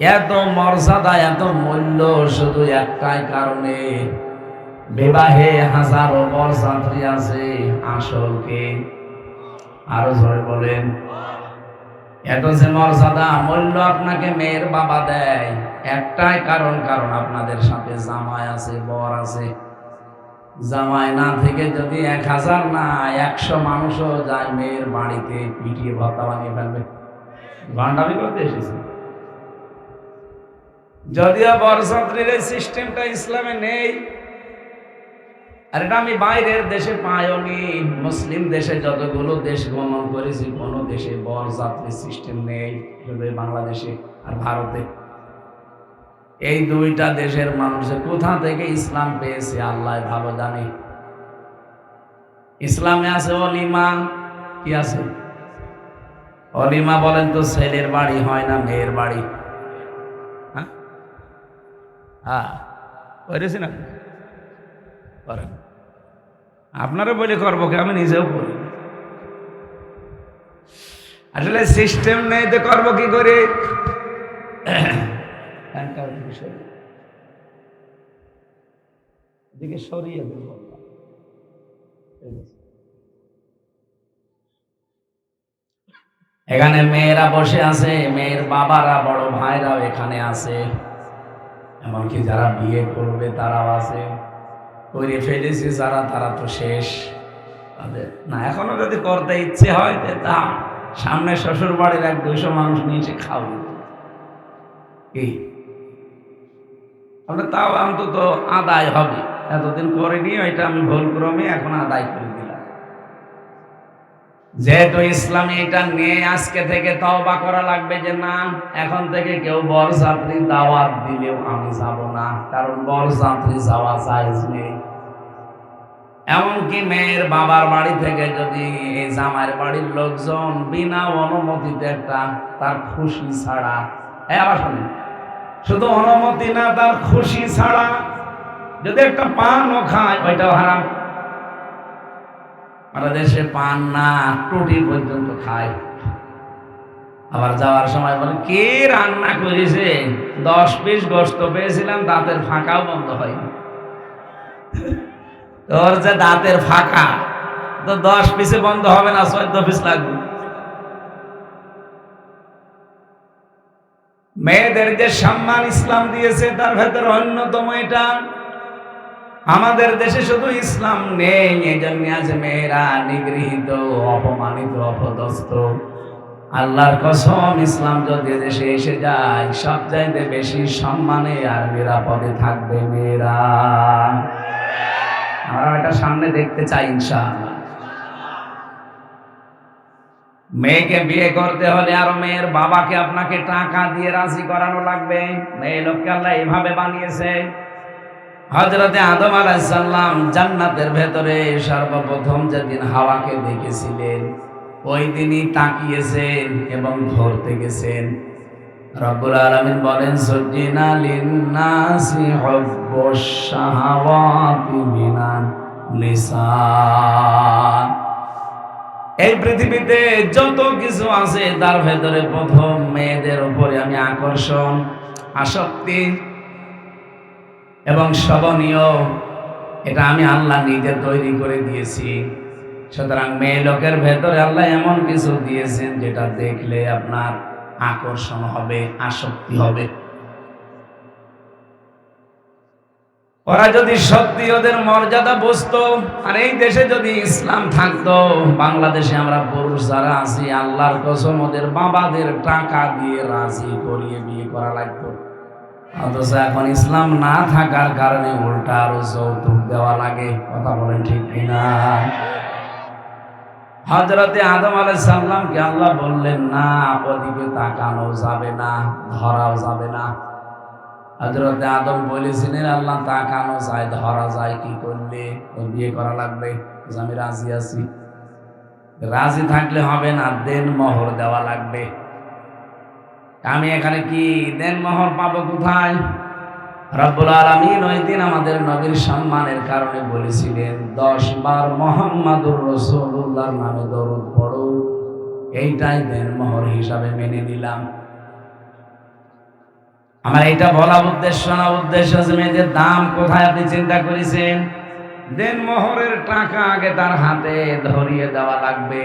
এত মর্যাদা, এত মূল্য শুধু একটাই কারণে। বিবাহে হাজারো বরযাত্রী আছে, আসল কে? আরও ধরে বলেন। এত যে মর্যাদা, মূল্য আপনাকে মেয়ের বাবা দেয়। একটাই কারণ কারণ আপনাদের সাথে জামাই আছে, বর আছে। জামাই না থেকে যদি এক হাজার না, একশো মানুষও যায় মেয়ের বাড়িতে, পিটিয়ে ভত্তা বানিয়ে ফেলবে। ভান্ডামি করতে এসেছে। যদিও বরযাত্রীর এই সিস্টেমটা ইসলামে নেই, আর এটা আমি বাইরের দেশে পাইনি মুসলিম দেশে যতগুলো দেশ ভ্রমণ করেছি, কোনো দেশে বরযাত্রী সিস্টেম নেই বাংলাদেশে আর ভারতে। এই দুইটা দেশের মানুষে কোথা থেকে ইসলাম পেয়েছে, আল্লাহ ভালো জানে। ইসলামে আছে অলিমা, কি আছে? অলিমা বলেন তো ছেলের বাড়ি হয় না মেয়ের বাড়ি? হ্যাঁ করেছি না করেন আপনারা বলে করব কি? আমি নিজেও করি আসলে সিস্টেম নেই তো করব কি করে? এদিকে সরিয়ে দেব। এখানে মেয়েরা বসে আছে, মেয়ের বাবারা, বড় ভাইরাও এখানে আছে। এমনকি যারা বিয়ে করবে তারাও আছে করে ফেলেছি যারা, তারা তো শেষ। তাদের না, এখনও যদি করতে ইচ্ছে হয়, তা সামনে শ্বশুর বাড়ির এক দুশো মানুষ নিয়ে এসে তাও অন্তত আদায় হবে। এতদিন করিনি, ওইটা আমি ভুল ক্রমে এখন আদায় করে দিলাম। যেহেতু ইসলামী এটা নিয়ে আজকে থেকে তওবা করা লাগবে যে না, এখন থেকে কেউ বরযাত্রী দাওয়াত দিলেও আমি যাব না, কারণ বরযাত্রী যাওয়া জায়েজ নেই। এমনকি মেয়ের বাবার বাড়ি থেকে যদি এই জামাইয়ের বাড়ির লোকজন বিনা অনুমতিতে একটা তার খুশি ছাড়া, এ আবার শুধু অনুমতি না, তার খুশি ছাড়া যদি একটা পানও খায়, ওইটাও হারাম। আমাদের দেশে পান না টুটি পর্যন্ত খায় আবার যাওয়ার সময় বলে, কে রান্না করেছে? দশ পিস গোস্ত পেয়েছিলাম, দাঁতের ফাঁকাও বন্ধ হয়নি। তোর যে দাঁতের ফাঁকা, তো দশ পিসে বন্ধ হবে না, চোদ্দ পিস লাগবে। মেয়েদের যে সম্মান ইসলাম দিয়েছে, তার ভেতর অন্যতম এটা। আমাদের দেশে শুধু ইসলাম নেই এই জন্য আজ মেয়েরা নিগৃহীত, অপমানিত, অপদস্থ। আল্লাহর কসম, ইসলাম যদি দেশে এসে যায়, সব চাইতে বেশি সম্মানে আর নিরাপদে থাকবে মেয়েরা। আমরা এটা সামনে দেখতে চাই, ইনশাআল্লাহ। মেয়েকে বিয়ে করতে হলে আর মেয়ের বাবাকে আপনাকে টাকা দিয়ে রাজি করানো লাগবে। মেয়ে লোককে আল্লাহ এইভাবে বানিয়েছে। হজরতে আদম আলাইসাল্লাম জান্নাতের ভেতরে সর্বপ্রথম যেদিন হাওয়াকে দেখেছিলেন, ওই দিনই তাকিয়েছেন এবং ধরতে গেছেন। রব্বুল আলমিন বলেন, সজ্জিনা লিন্নাসি হুব্বুশ শাহাওয়াতি মিনান এই পৃথিবীতে যত কিছু আছে, তার ভেতরে প্রথম মেয়েদের উপরে আমি আকর্ষণ, আসক্তি এবং শবনীয় এটা আমি আল্লাহ নিজে তৈরি করে দিয়েছি। সুতরাং মেয়ে লোকের ভেতরে আল্লাহ এমন কিছু দিয়েছেন যেটা দেখলে আপনার আকর্ষণ হবে, আসক্তি হবে। ওরা যদি সত্যি ওদের মর্যাদা বুঝতো, আর এই দেশে যদি ইসলাম থাকতো, বাংলাদেশে আমরা পুরুষ যারা আছি, আল্লাহর কসম ওদের বাবাদের টাকা দিয়ে রাজি করিয়ে বিয়ে করা লাগতো। অথচ এখন ইসলাম না থাকার কারণে উল্টা আরও যৌতুক দেওয়া লাগে, কথা বলেন ঠিক কিনা? হজরতে আদম আলাই সাল্লামকে আল্লাহ বললেন, না ওদিকে তাকানো যাবে না, ধরাও যাবে না। হজরতে আদম বলেছিলেন, আল্লাহ, তাকানো যায়, ধরা যায়, কি করলে? বিয়ে করা লাগবে আমি রাজি আছি। রাজি থাকলে হবে না, দেন মোহর দেওয়া লাগবে। আমি এখানে কি? দেন মোহর পাবো কোথায়? রব্বুল আলমিন ওই দিন আমাদের নবীর সম্মানের কারণে বলেছিলেন, দশ বার মোহাম্মদুর রসুল্লাহর নামে দরুদ পড়ো। এইটাই দেন মোহর হিসাবে মেনে নিলাম। আমার এটা বলা উদ্দেশ্য না, উদ্দেশ্য যে মেয়েদের দাম কোথায় আপনি চিন্তা করেছেন? দেন মোহরের টাকা আগে তার হাতে ধরিয়ে দেওয়া লাগবে।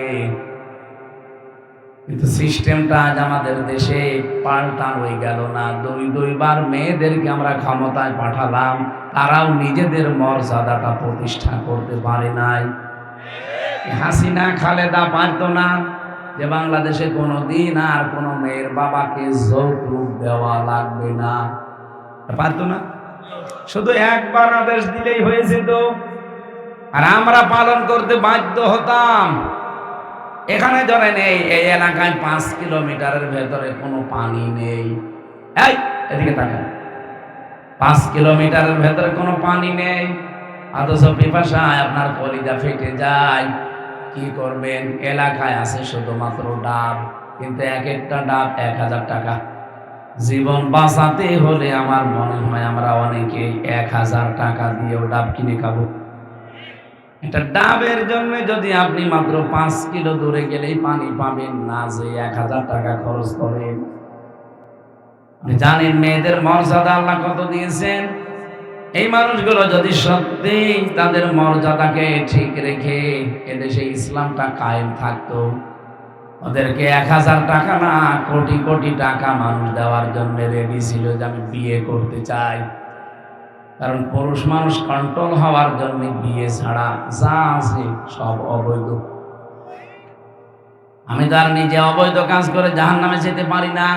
কিন্তু সিস্টেমটা আজ আমাদের দেশে পাল্টান হয়ে গেল না। দুই দুইবার মেয়েদেরকে আমরা ক্ষমতায় পাঠালাম, তারাও নিজেদের মর্যাদাটা প্রতিষ্ঠা করতে পারে নাই। হাসিনা, খালেদা পারত না যে বাংলাদেশে কোনো দিন আর কোনো মেয়ের বাবাকে যৌতুক দেওয়া লাগবে না। পারত না? শুধু একবার আদেশ দিলেই হয়েছে তো। আর আমরা পালন করতে বাধ্য হতাম। এখানে ধরেন এই এই এলাকায় পাঁচ কিলোমিটারের ভেতরে কোনো পানি নেই। এই, এদিকে তাকান। পাঁচ কিলোমিটারের ভেতরে কোনো পানি নেই। অথচ পিপাসায় আপনার কলিজা ফেটে যায়। কি করবেন? এলাকায় আছে শুধুমাত্র ডাব, কিন্তু এক একটা ডাব এক হাজার টাকা। জীবন বাঁচাতে হলে আমার মনে হয় আমরা অনেকে এক হাজার টাকা দিয়েও ডাব কিনে খাব। এটা ডাবের জন্য যদি আপনি মাত্র পাঁচ কিলো দূরে গেলেই পানি পাবেন না যে এক হাজার টাকা খরচ করেন জানেন মেয়েদের মর্যাদা আল্লাহ কত দিয়েছেন? এই মানুষগুলো যদি সত্যি তাদের মর্যাদাকে ঠিক রেখে এদেশে ইসলামটা কায়েম থাকতো, ওদেরকে এক হাজার টাকা না, কোটি কোটি টাকা মানুষ দেওয়ার জন্য রেডি ছিল যে আমি বিয়ে করতে চাই। কারণ পুরুষ মানুষ কন্ট্রোল হওয়ার জন্য বিয়ে ছাড়া যা আছে সব অবৈধ। আমি তার নিজে অবৈধ কাজ করে জাহান নামে যেতে পারি না।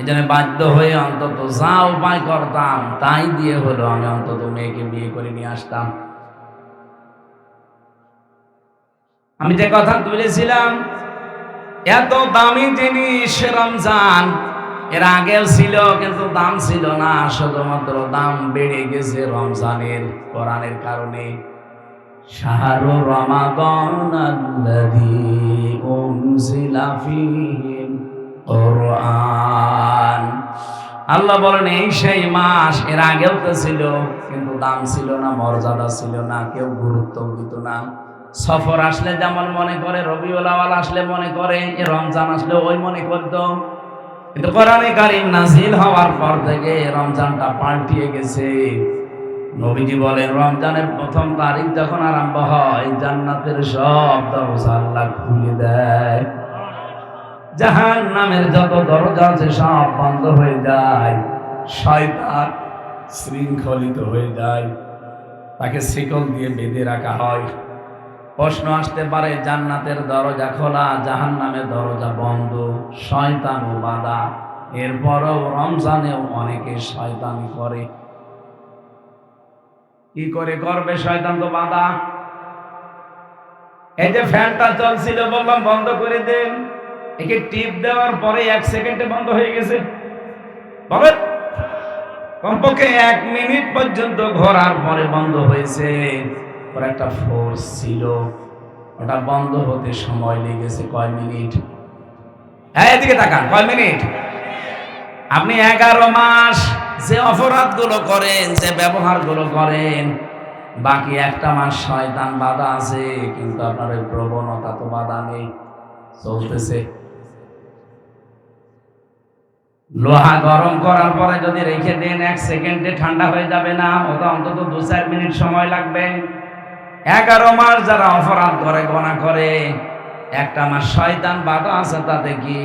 এই জন্য বাধ্য হয়ে অন্তত যা উপায় করতাম তাই দিয়ে হলো আমি অন্তত মেয়েকে বিয়ে করে নিয়ে আসতাম। আমি যে কথা তুলেছিলাম এত দামি জিনিস রমজান এর আগেও ছিল, কিন্তু দাম ছিল না। শুধুমাত্র দাম বেড়ে গেছে রমজানের কোরআনের কারণে। শাহরু উনজিলা আল্লাহ বলেন, এই সেই মাস এর আগেও তো ছিল, কিন্তু দাম ছিল না, মর্যাদা ছিল না, কেউ গুরুত্ব দিত না। সফর আসলে যেমন মনে করে, রবিউল আসলে মনে করে রমজান আসলে ওই মনে করতো। কিন্তু কোরআনে কারিম নাজিল হওয়ার পর থেকে রমজানটা পাল্টিয়ে গেছে। নবীজি বলেন, রমজানের প্রথম তারিখ যখন আরম্ভ হয়, জান্নাতের সব দরজা আল্লাহ খুলে দেয়। জাহান নামের যত দরজা আছে সব বন্ধ হয়ে যায়, শয়তান শৃঙ্খলিত হয়ে যায়। তাকে শিকল দিয়ে বেঁধে রাখা হয়। প্রশ্ন আসতে পারে, জান্নাতের দরজা খোলা জাহান নামের দরজা বন্ধ শয়তান ও বাধা। এরপরও রমজানেও অনেকে শয়তানি করে। কি করে করবে শয়তান তো বাধা? এই যে ফ্যানটা চলছিল, বললাম, বন্ধ করে দেন। একে টিপ দেওয়ার পরে এক সেকেন্ডে বন্ধ হয়ে গেছে। বলেন, কমপক্ষে এক মিনিট পর্যন্ত ঘোরার পরে বন্ধ হয়েছে। ওর একটা ফোর্স ছিল। ওটা বন্ধ হতে সময় লেগেছে কয় মিনিট? হ্যাঁ এদিকে তাকান, কয় মিনিট? আপনি এগারো মাস যে অপরাধগুলো করেন, যে ব্যবহারগুলো করেন, বাকি একটা মাস শয়তান বাধা আছে, কিন্তু আপনার ওই প্রবণতা তো বাধা নেই। চলতেছে। লোহা গরম করার পরে যদি রেখে দেন, এক সেকেন্ডে ঠান্ডা হয়ে যাবে না ওটা অন্তত দু চার মিনিট সময় লাগবে। এগারো মাস যারা অপরাধ করে, গোনা করে, একটা মাস শয়তান বাধা আছে তাতে কি?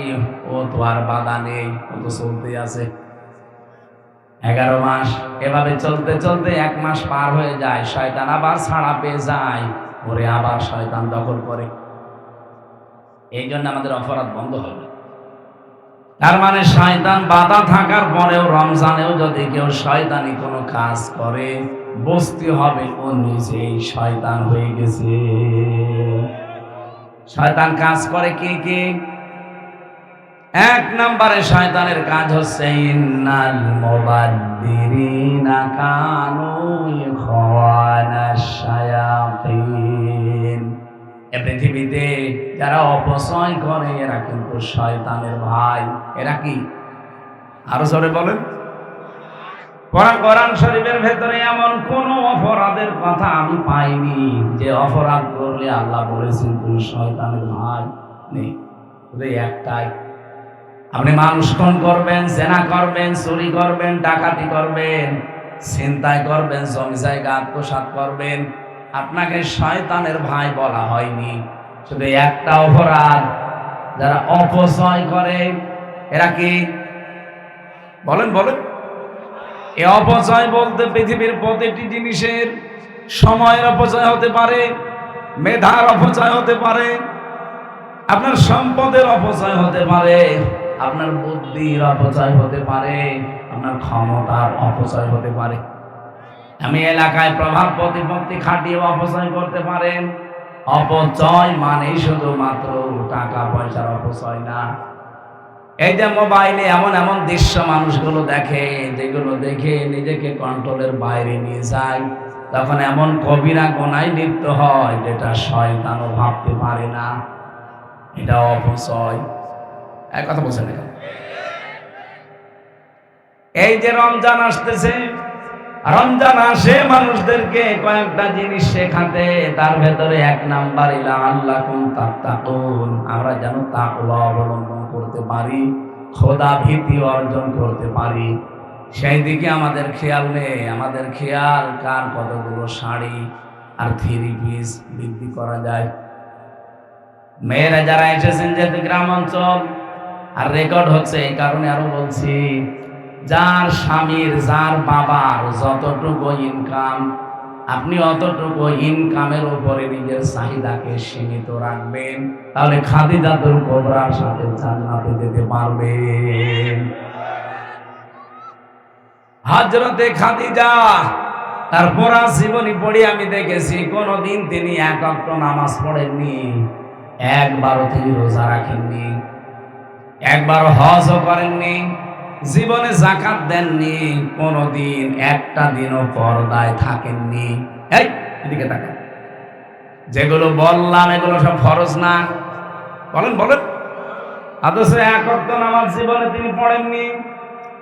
ও তো আর বাধা নেই, ও তো চলতে আছে। এগারো মাস, এভাবে চলতে চলতে এক মাস পার হয়ে যায়, শয়তান আবার ছাড়া পেয়ে যায়, ওরে আবার শয়তান দখল করে। এই জন্য আমাদের অপরাধ বন্ধ হবে তার মানে শয়তান বাধা থাকার পরেও রমজানেও যদি কেউ শয়তানি কোনো কাজ করে বসতে হবে ও নিজেই শয়তান হয়ে গেছে। শয়তান কাজ করে কে কে? এক নম্বরে শয়তানের কাজ হচ্ছে, ইন্নাল মুবাদ্দিরিনা কানু ইখওয়ানাশ শায়াতিন। এ পৃথিবীতে যারা অপচয় করে, এরা কিন্তু শয়তানের ভাই। এরা কি? আরও জোরে বলেন। কোরআন শরীফের ভেতরে এমন কোন অপরাধের কথা আমি পাইনি। যে অপরাধ করলে আল্লাহ বলেছেন তুই শয়তানের ভাই নেই। একটাই। আপনি মানুষ খুন করবেন, জেনা করবেন, চুরি করবেন, ডাকাতি করবেন, ছিনতাই করবেন, জমি জায়গা আত্মসাৎ করবেন। আপনাকে শয়তানের ভাই বলা হয়নি। শুধু একটা অপরাধ। যারা অপচয় করে, এরা কি? বলেন বলেন। এ অপচয় বলতে পৃথিবীর প্রতিটি জিনিসের সময়ের অপচয় হতে পারে, মেধার অপচয় হতে পারে, আপনার সম্পদের অপচয় হতে পারে, আপনার বুদ্ধির অপচয় হতে পারে, আপনার ক্ষমতার অপচয় হতে পারে। আমি এলাকায় প্রভাব প্রতিপত্তি খাটিয়ে অপচয় করতে পারেন। অপচয় মানেই শুধুমাত্র টাকা পয়সার অপচয় না। এই যে মোবাইলে এমন এমন দৃশ্য মানুষগুলো দেখে, যেগুলো দেখে নিজেকে কন্ট্রোলের বাইরে নিয়ে যায়, তখন এমন কবিরা গোনায় লিপ্ত হয়, যেটা শয়তানও ভাবতে পারে না। এটা অপচয়। এক কথা বলছেন না এই যে রমজান আসতেছে, রমজান আসে মানুষদেরকে কয়েকটা জিনিস শেখাতে, তার ভেতরে এক নাম্বার, ইলা আল্লাহ কুন তাত্তাকুন, আমরা যেন তাকওয়া অবলম্বন পারি, খোদা ভীতি অর্জন করতে পারি। সেই দিকে আমাদের খেয়াল নেই, আমাদের খেয়াল কার কতগুলো শাড়ি আর থ্রি পিস বৃদ্ধি করা যায়। মেয়েরা যারা এসেছেন যেহেতু গ্রাম অঞ্চল আর রেকর্ড হচ্ছে এই কারণে আরও বলছি, যার স্বামীর, যার বাবার যতটুকু ইনকাম আপনি অতটুকু ইনকামের উপরে নিজের চাহিদাকে সীমিত রাখবেন, তাহলে খাদিজাতুল কোবরার সাথে জান্নাতে যেতে পারবেন হজরতে খাদিজা, তার পড়া জীবনী পড়ি আমি দেখেছি, কোনদিন তিনি এক অক্ট নামাজ পড়েননি, একবারও তিনি রোজা রাখেননি একবার হজও করেননি জীবনে জাকাত দেননি, কোনদিন, একটা দিনও পর্দায় থাকেননি। এই, এদিকে তাকান যেগুলো বললাম, এগুলো সব ফরজ না? বলেন বলেন। অথচ এক অক্ট নামাজ জীবনে তিনি পড়েননি,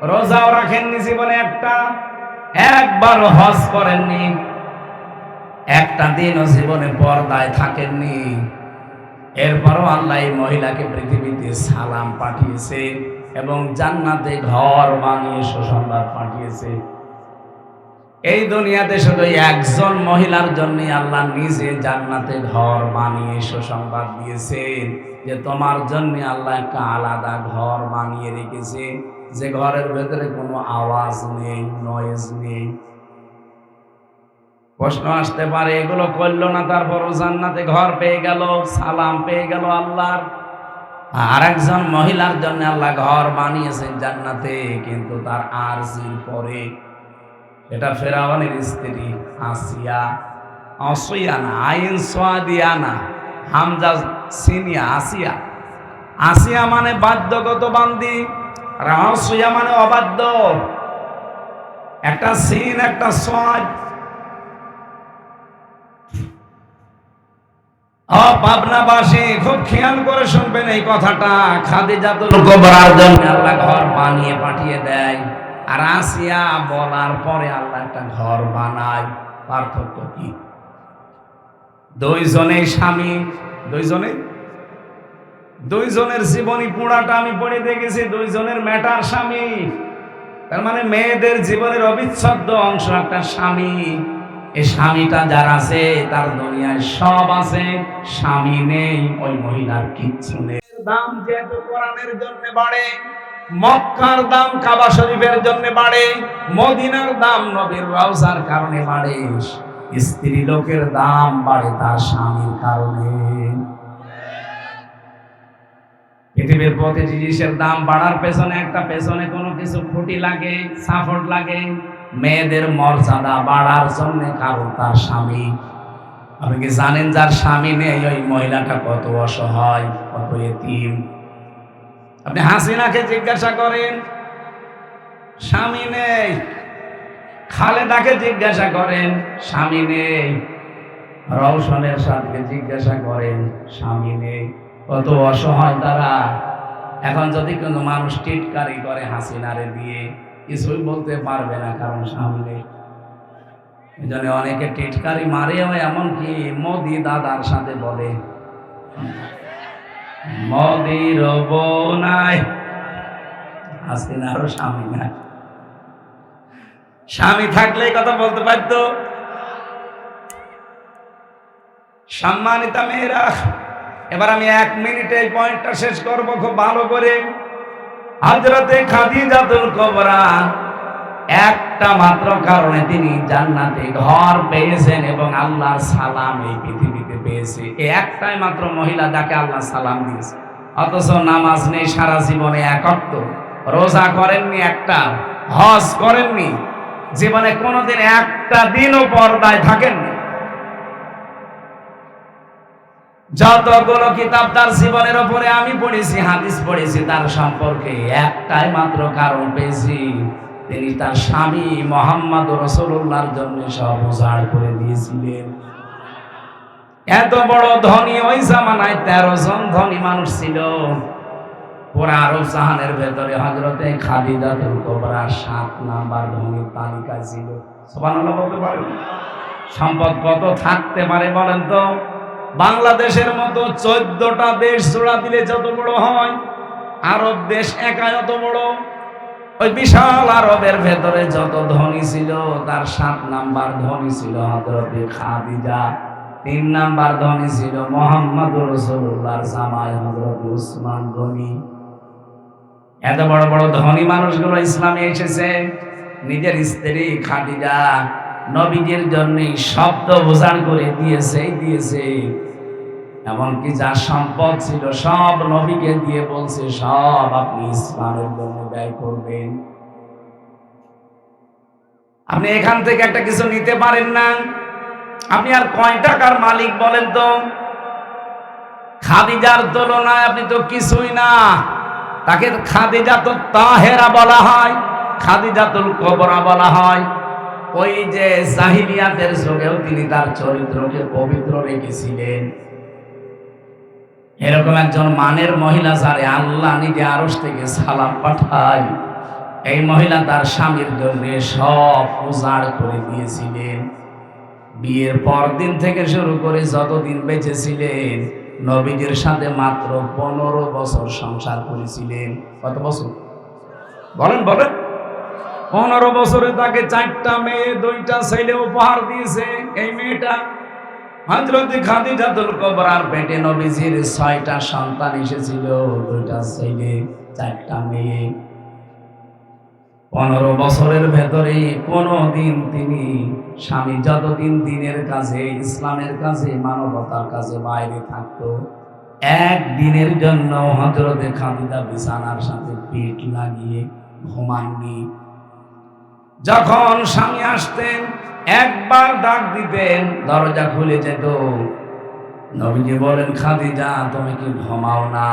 রোজাও রাখেননি জীবনে একটা একবার হজ করেননি, একটা দিনও জীবনে পর্দায় থাকেননি। এরপরও আল্লাহ এই মহিলাকে পৃথিবীতে সালাম পাঠিয়েছে। এবং জান্নাতে ঘর বানিয়ে সুসংবাদ পাঠিয়েছে। এই দুনিয়াতে শুধু একজন মহিলার জন্য আল্লাহ নিজে জান্নাতে ঘর বানিয়ে সুসংবাদ দিয়েছেন যে তোমার জন্য আল্লাহ একটা আলাদা ঘর বানিয়ে রেখেছে। যে ঘরের ভেতরে কোনো আওয়াজ নেই নয়েজ নেই। প্রশ্ন আসতে পারে, এগুলো করল না, তারপরও জান্নাতে ঘর পেয়ে গেল, সালাম পেয়ে গেল আল্লাহর। আর একজন মহিলার জন্য আল্লাহ ঘর বানিয়েছেন জান্নাতে, কিন্তু তার আরজির পরে এটা ফেরাওয়ানের স্ত্রী আসিয়া অসইয়ানা আইন সোয়াদিয়ানা, হামজা সিনিয়া আসিয়া আসিয়া মানে বাধ্যগত বান্দি, আর অসইয়া মানে অবাধ্য। একটা সিন, একটা সোয়াদ পাবনাবাসী খুব খেয়াল করে শুনবেন এই কথাটা। খাদিজাতুল কুবরার জন্য আল্লাহ ঘর বানিয়ে পাঠিয়ে দেয়। আর আসিয়া বলার পরে আল্লাহ একটা ঘর বানায়। পার্থক্য কি? দুইজনে স্বামী দুইজনে দুইজনের জীবনী পুরাটা আমি পড়ে দেখেছি দুইজনের মেটার স্বামী। তার মানে মেয়েদের জীবনের অবিচ্ছেদ্য অংশ একটা স্বামী। এই স্বামীটা যার আছে তার দুনিয়ায় সব আছে স্বামী নেই ওই মহিলার কিচ্ছু নেই। দাম যেহেতু কোরআনের জন্য বাড়ে মক্কার দাম কাবা শরীফের জন্য বাড়ে মদিনার দাম নবীর রওজার কারণে বাড়ে স্ত্রী লোকের দাম বাড়ে তার স্বামীর কারণে। পৃথিবীর প্রতিটি জিনিসের দাম বাড়ার পেছনে একটা পেছনে কোনো কিছু খুঁটি লাগে সাপোর্ট লাগে মেয়েদের মর্যাদা বাড়ার জন্য কারণ তার স্বামী। আপনি কি জানেন যার স্বামী নেই? ওই মহিলাটা কত অসহায়, কত এতিম। আপনি হাসিনাকে জিজ্ঞাসা করেন, স্বামী নেই। খালেদাকে জিজ্ঞাসা করেন, স্বামী নেই। রওশনের সাথে জিজ্ঞাসা করেন, স্বামী নেই। কত অসহায় তারা। এখন যদি কোনো মানুষ টিটকারি করে হাসিনারে দিয়ে কিছুই বলতে পারবে না কারণ স্বামী নেই এই জন্য অনেকে টিটকারি মারেও এমনকি মোদি দাদার সাথে বলে। মোদির বোনাই হাসিনা আরও স্বামী না স্বামী থাকলে কথা বলতে পারতো। সম্মানিতা মেয়েরা, এবার আমি এক মিনিটে এই পয়েন্টটা শেষ করব খুব ভালো করে। হাজরতে খাদিজাতুল কোবরা একটা মাত্র কারণে তিনি জান্নাতে ঘর পেয়েছেন এবং আল্লাহর সালাম এই পৃথিবীতে পেয়েছে। এই একটাই মাত্র মহিলা যাকে আল্লাহ সালাম দিয়েছে। অথচ নামাজ নেই, সারা জীবনে একত্র। রোজা করেননি একটা, হজ করেননি। জীবনে কোনোদিন একটা দিনও পর্দায় থাকেননি। যতগুলো কিতাব তার জীবনের ওপরে আমি পড়েছি, হাদিস পড়েছি, তার সম্পর্কে একটাই মাত্র কারণ পেয়েছি, তিনি তার স্বামী মোহাম্মদ রসুল্লাহর জন্য সব উজাড় করে দিয়েছিলেন। এত বড় ধনী ওই জামানায় তেরো জন ধনী মানুষ ছিল। পুরা আরব জাহানের ভেতরে হজরতে খাদিজাতুল কোবরা সাত নাম্বার ধনীর তালিকায় ছিল। বলতে পারেন? সম্পদ কত থাকতে পারে বলেন তো? বাংলাদেশের মতো চোদ্দটা দেশ জোড়া দিলে যত বড় হয়, আরব দেশ একা যত বড়। ওই বিশাল আরবের ভেতরে যত ধনী ছিল, তার সাত নাম্বার ধনী ছিল হজরতে খাদিজা, তিন নাম্বার ধনী ছিল মোহাম্মদ রসুল্লাহর জামাই হজরত উসমান গনি। এত বড় বড় ধনী মানুষগুলো ইসলামে এসেছে, নিজের স্ত্রী খাদিজা নবীজির জন্য শব্দ বোঝান করে দিয়েছে দিয়েছে। এমনকি যা সম্পদ ছিল, সব নবীকে দিয়ে বলছে, সব আপনি ইসলামের জন্য ব্যয় করবেন। আপনি এখান থেকে একটা কিছু নিতে পারেন না। আপনি আর কয় টাকার মালিক বলেন তো? খাদিজার তুলনায় আপনি তো কিছুই না। তাকে খাদিজা তো তাহেরা বলা হয়, খাদিজাতুল কবরা বলা হয়। ওই যে জাহিলিয়াতের যুগেও তিনি তার চরিত্রকে পবিত্র রেখেছিলেন। এরকম একজন মানের মহিলা যারে আল্লাহ নিজে আরস থেকে সালাম পাঠায়, এই মহিলা তার স্বামীর জন্য সব উজাড় করে দিয়েছিলেন। বিয়ের পর দিন থেকে শুরু করে যতদিন বেঁচেছিলেন, নবীজির সাথে মাত্র পনেরো বছর সংসার করেছিলেন। কত বছর? বলেন বলেন। পনেরো বছরে তাকে চারটা মেয়ে, দুইটা ছেলে উপহার দিয়েছে। এই মেয়েটা সন্তান এসেছিল পনেরো বছরের ভেতরে কোনো দিন তিনি স্বামী যতদিন দিনের কাছে ইসলামের কাছে মানবতার কাছে বাইরে থাকতো একদিনের জন্য হজরতে খাদিজা বিছানার সাথে পেট লাগিয়ে ঘুমাননি। যখন স্বামী আসতেন, একবার ডাক দিতেন, দরজা খুলে যেত। নবীজি বলেন, খাদিজা, তুমি কি ঘুমাও না?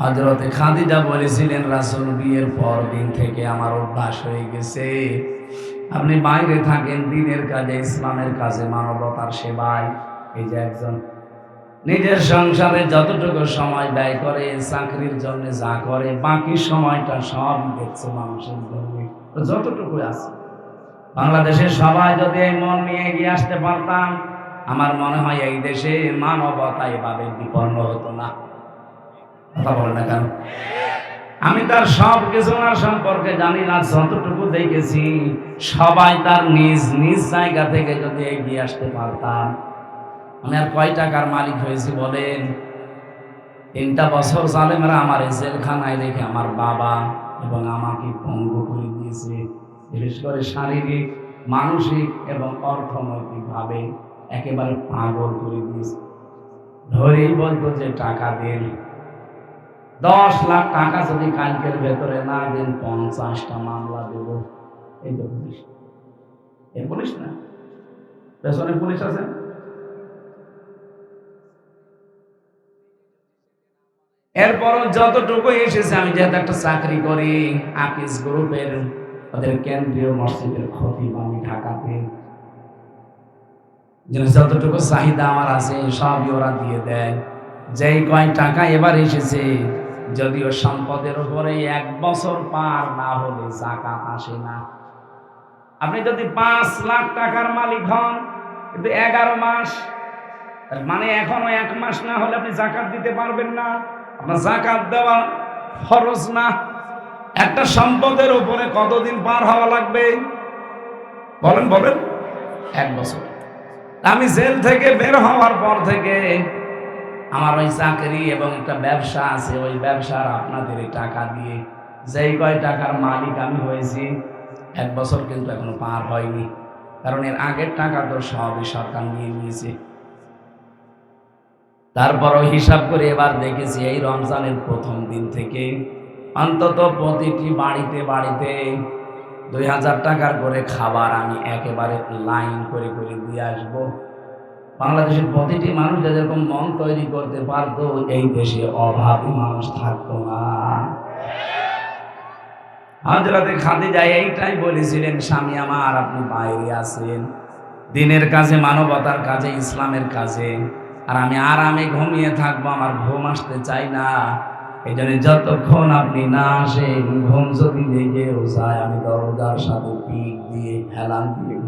হজরতে খাদিজা বলেছিলেন, রাসুল, বিয়ের পর দিন থেকে আমার অভ্যাস হয়ে গেছে। আপনি বাইরে থাকেন, দিনের কাজে, ইসলামের কাজে, মানবতার সেবায়। এই যে একজন নিজের সংসারে যতটুকু সময় ব্যয় করে, চাকরির জন্য যা করে, বাকি সময়টা সব দেখছে মানুষের জন্য। যতটুকু আছে। বাংলাদেশের সবাই যদি এই মন নিয়ে এগিয়ে আসতে পারতাম, আমার মনে হয় এই দেশে মানবতা এভাবে বিপন্ন হতো না। কথা বলে না কেন? আমি তার সব কিছু না সম্পর্কে জানি না, যতটুকু দেখেছি, সবাই তার নিজ নিজ জায়গা থেকে যদি এগিয়ে আসতে পারতাম। আমি আর কয় টাকার মালিক হয়েছি বলেন? তিনটা বছর জালেমেরা আমার জেলখানায় রেখে আমার বাবা এবং আমাকে পঙ্গু করে দিয়েছে। বিশেষ করে শারীরিক, মানসিক এবং অর্থনৈতিকভাবে একেবারে পাগল করে দিয়েছে। ধরেই বলতো যে, টাকা দেন। দশ লাখ টাকা যদি কালকের ভেতরে না দেন, পঞ্চাশটা মামলা দেব। এই তো পুলিশ। এই পুলিশ না? পেছনে পুলিশ আছে? এরপর যতটুকু এসেছে, আমি যেহেতু একটা চাকরি করি আকিস গ্রুপের ওদের কেন্দ্রীয় মসজিদের খতিব আমি ঢাকাতে। যতটুকু চাহিদা আমার আছে, সবই ওরা দিয়ে দেয়। যেই কয় টাকা এবার এসেছে, যদিও সম্পদের উপরে এক বছর পার না হলে জাকাত আসে না। আপনি যদি পাঁচ লাখ টাকার মালিক হন, কিন্তু এগারো মাস মানে এখনও এক মাস না হলে আপনি জাকাত দিতে পারবেন না। জাকাত দেওয়া ফরজ না। একটা সম্পদের উপরে কতদিন পার হওয়া লাগবে? বলেন বলেন। এক বছর। আমি জেল থেকে বের হওয়ার পর থেকে আমার ওই চাকরি এবং একটা ব্যবসা আছে, ওই ব্যবসার আপনাদের টাকা দিয়ে যেই কয় টাকার মালিক আমি হয়েছি, এক বছর কিন্তু এখনও পার হয়নি। কারণ এর আগের টাকা তো সবই সরকার নিয়ে নিয়েছে। তারপরও হিসাব করে এবার দেখেছি এই রমজানের প্রথম দিন থেকে অন্তত প্রতিটি বাড়িতে বাড়িতে দুই হাজার টাকার করে খাবার আমি একেবারে লাইন করে করে দিয়ে আসব। বাংলাদেশের প্রতিটি মানুষ যেরকম মন তৈরি করতে পারতো, এই দেশে অভাবী মানুষ থাকতো না। হাজরাতে খাদি যায় এইটাই বলেছিলেন, স্বামী আমার, আপনি বাইরে আছেন। দিনের কাজে, মানবতার কাজে, ইসলামের কাজে আর আমি আরামে ঘুমিয়ে থাকব, আমার ঘুম আসতে চাই না। এই জন্য যতক্ষণ আপনি না আসেন, ঘুম যদি লেগেও যায়, আমি দরজার সাথে পিক দিয়ে হেলান দিয়ে